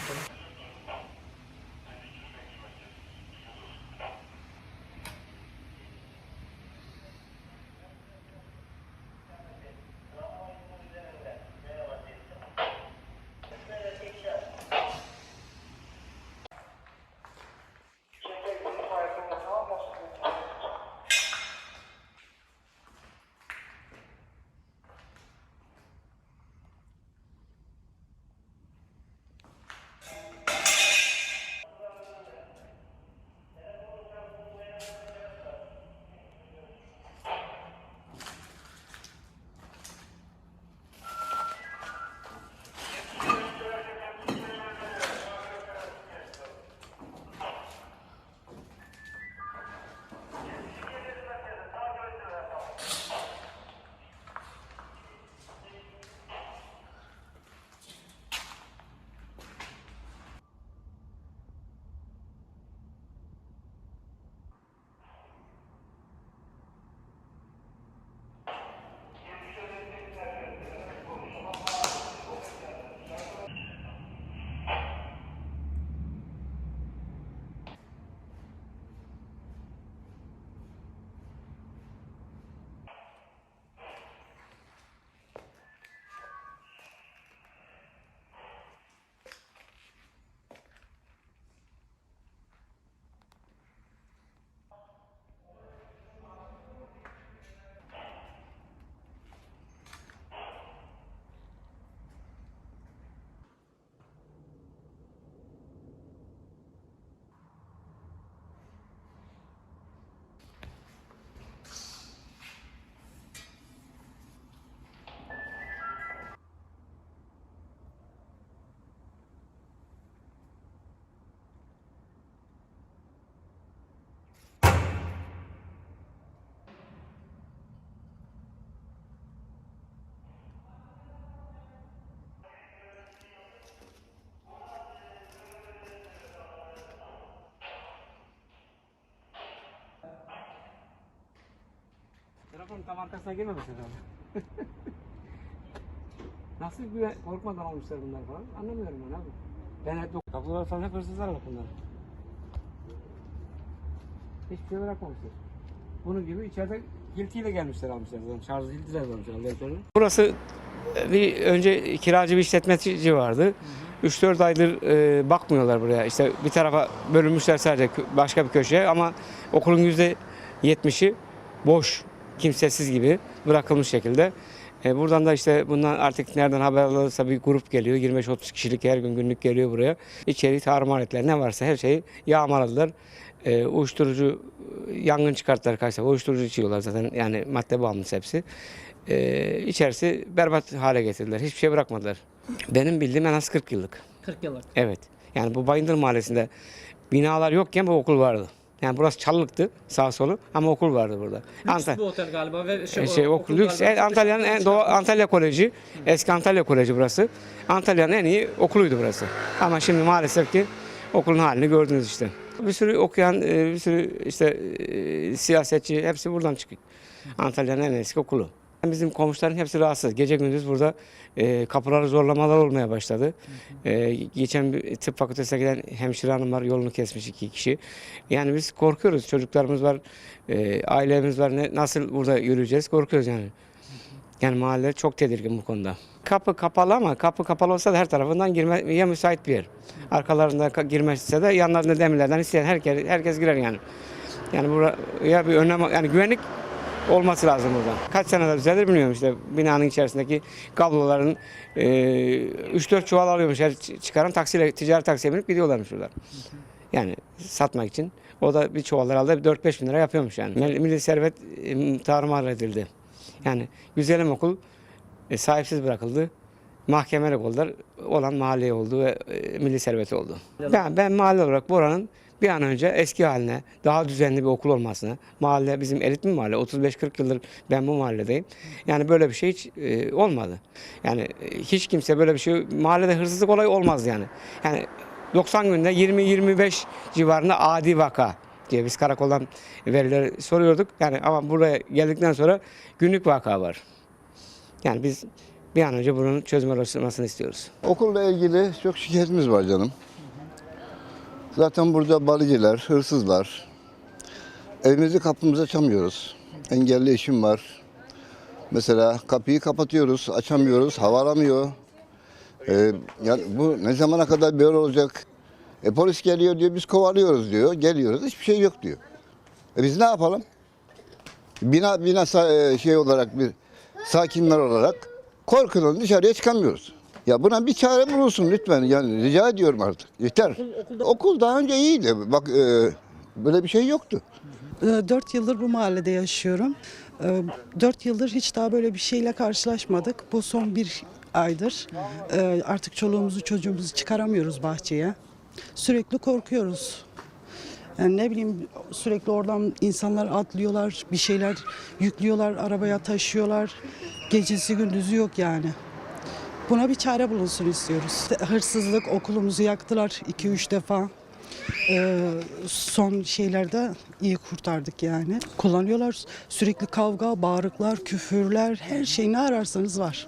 അപ്പം Telefon tam arkasına girmemesin abi. Nasıl güven, korkmadan almışlar bunlar falan anlamıyorum ben abi. Ben hep. Kapılar falan hep hırsızlar alıp bunlar. Hiçbir şey bırakmamışlar. Bunun gibi içeride hiltiyle gelmişler almışlar zaten. Şarjı hiltiler varmış herhalde. Burası e, bir önce kiracı bir işletmeci vardı. 3-4 aydır e, bakmıyorlar buraya. İşte bir tarafa bölünmüşler sadece başka bir köşeye ama okulun yüzde 70'i boş, kimsesiz gibi bırakılmış şekilde. E, buradan da işte bundan artık nereden haber alırsa bir grup geliyor. 25-30 kişilik her gün günlük geliyor buraya. İçeri tarumar ettiler. Ne varsa her şeyi yağmaladılar. E, uyuşturucu, yangın çıkarttılar kaçta. Uyuşturucu içiyorlar zaten yani madde bağımlısı hepsi. E, içerisi berbat hale getirdiler. Hiçbir şey bırakmadılar. Benim bildiğim en az 40 yıllık. 40 yıllık. Evet. Yani bu Bayındır Mahallesi'nde binalar yokken bu okul vardı. Yani burası çalılıktı sağ solu ama okul vardı burada. Lüks Anta- bir otel galiba ve şey, e, şey, okul okul lüks. E, Antalya'nın en doğu Antalya Koleji. Eski Antalya Koleji burası. Antalya'nın en iyi okuluydu burası. Ama şimdi maalesef ki okulun halini gördünüz işte. Bir sürü okuyan, e, bir sürü işte siyasetçi hepsi buradan çıkıyor. Antalya'nın en eski okulu. Bizim komşuların hepsi rahatsız. Gece gündüz burada e, kapıları zorlamalar olmaya başladı. E, geçen bir tıp fakültesine giden hemşire hanım var. Yolunu kesmiş iki kişi. Yani biz korkuyoruz. Çocuklarımız var, e, ailemiz var. Ne, nasıl burada yürüyeceğiz? Korkuyoruz yani. Yani mahalle çok tedirgin bu konuda. Kapı kapalı ama kapı kapalı olsa da her tarafından girmeye müsait bir yer. Arkalarında ka- girmezse de yanlarında demirlerden isteyen herkes herkes girer yani. Yani buraya bir önlem yani güvenlik olması lazım burada. Kaç senede düzelir bilmiyorum işte binanın içerisindeki kabloların e, 3-4 çuval alıyormuş her çıkaran taksiyle ticari taksiye binip gidiyorlarmış buradan. Yani satmak için. O da bir çuval herhalde 4-5 bin lira yapıyormuş yani. Milli servet e, tarumar edildi. Yani güzelim okul e, sahipsiz bırakıldı. Mahkemelik oldular. Olan mahalleye oldu ve e, milli serveti oldu. Ben, ben mahalle olarak buranın bir an önce eski haline, daha düzenli bir okul olmasını, mahalle bizim elit bir mahalle, 35-40 yıldır ben bu mahalledeyim. Yani böyle bir şey hiç e, olmadı. Yani e, hiç kimse böyle bir şey, mahallede hırsızlık olayı olmaz yani. Yani 90 günde 20-25 civarında adi vaka diye biz karakoldan verileri soruyorduk. Yani ama buraya geldikten sonra günlük vaka var. Yani biz Bir an önce bunun çözüme ulaşılmasını istiyoruz. Okulla ilgili çok şikayetimiz var canım. Zaten burada balıcılar, hırsızlar. Evimizi kapımızı açamıyoruz. Engelli eşim var. Mesela kapıyı kapatıyoruz, açamıyoruz, hava alamıyor. Ee, yani bu ne zamana kadar böyle olacak? E, polis geliyor diyor, biz kovalıyoruz diyor. Geliyoruz, hiçbir şey yok diyor. E, biz ne yapalım? Bina bina e, şey olarak bir sakinler olarak korkudan dışarıya çıkamıyoruz. Ya buna bir çare bulunsun lütfen. Yani rica ediyorum artık. Yeter. Okul daha önce iyiydi. Bak e, böyle bir şey yoktu. 4 yıldır bu mahallede yaşıyorum. 4 yıldır hiç daha böyle bir şeyle karşılaşmadık. Bu son bir aydır. Ee, Artık çoluğumuzu çocuğumuzu çıkaramıyoruz bahçeye. Sürekli korkuyoruz. Yani ne bileyim sürekli oradan insanlar atlıyorlar, bir şeyler yüklüyorlar, arabaya taşıyorlar. Gecesi gündüzü yok yani. Buna bir çare bulunsun istiyoruz. Hırsızlık okulumuzu yaktılar 2-3 defa. Ee, son şeylerde iyi kurtardık yani. Kullanıyorlar sürekli kavga, bağırıklar, küfürler, her şey ne ararsanız var.